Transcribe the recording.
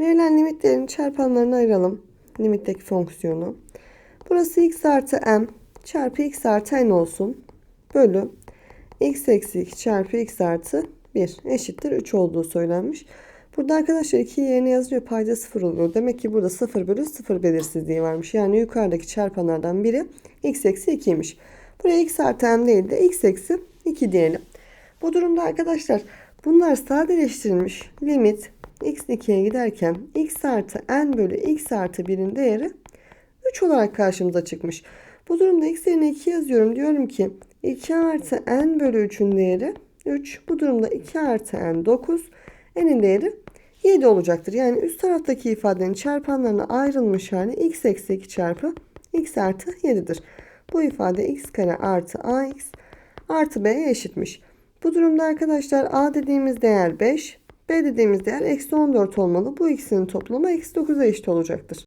Verilen limitlerin çarpanlarını ayıralım. Limitteki fonksiyonu. Burası x artı m çarpı x artı n olsun. Bölü x eksi 2 çarpı x artı 1 eşittir 3 olduğu söylenmiş. Burada arkadaşlar 2 yerine yazıyor payda 0 oluyor. Demek ki burada 0 bölü 0 belirsizliği varmış. Yani yukarıdaki çarpanlardan biri x eksi 2'ymiş. Buraya x artı m değil de x eksi 2 diyelim. Bu durumda arkadaşlar bunlar sadeleştirilmiş limit x 2'ye giderken x artı n bölü x artı 1'in değeri 3 olarak karşımıza çıkmış. Bu durumda x yerine 2 yazıyorum. Diyorum ki 2 artı n bölü 3'ün değeri 3. Bu durumda 2 artı n 9. n'in değeri 7 olacaktır. Yani üst taraftaki ifadenin çarpanlarına ayrılmış hali x eksi 2 çarpı x artı 7'dir. Bu ifade x kare artı ax artı b'ye eşitmiş. Bu durumda arkadaşlar a dediğimiz değer 5, b dediğimiz değer eksi 14 olmalı. Bu ikisinin toplamı eksi 9'a eşit olacaktır.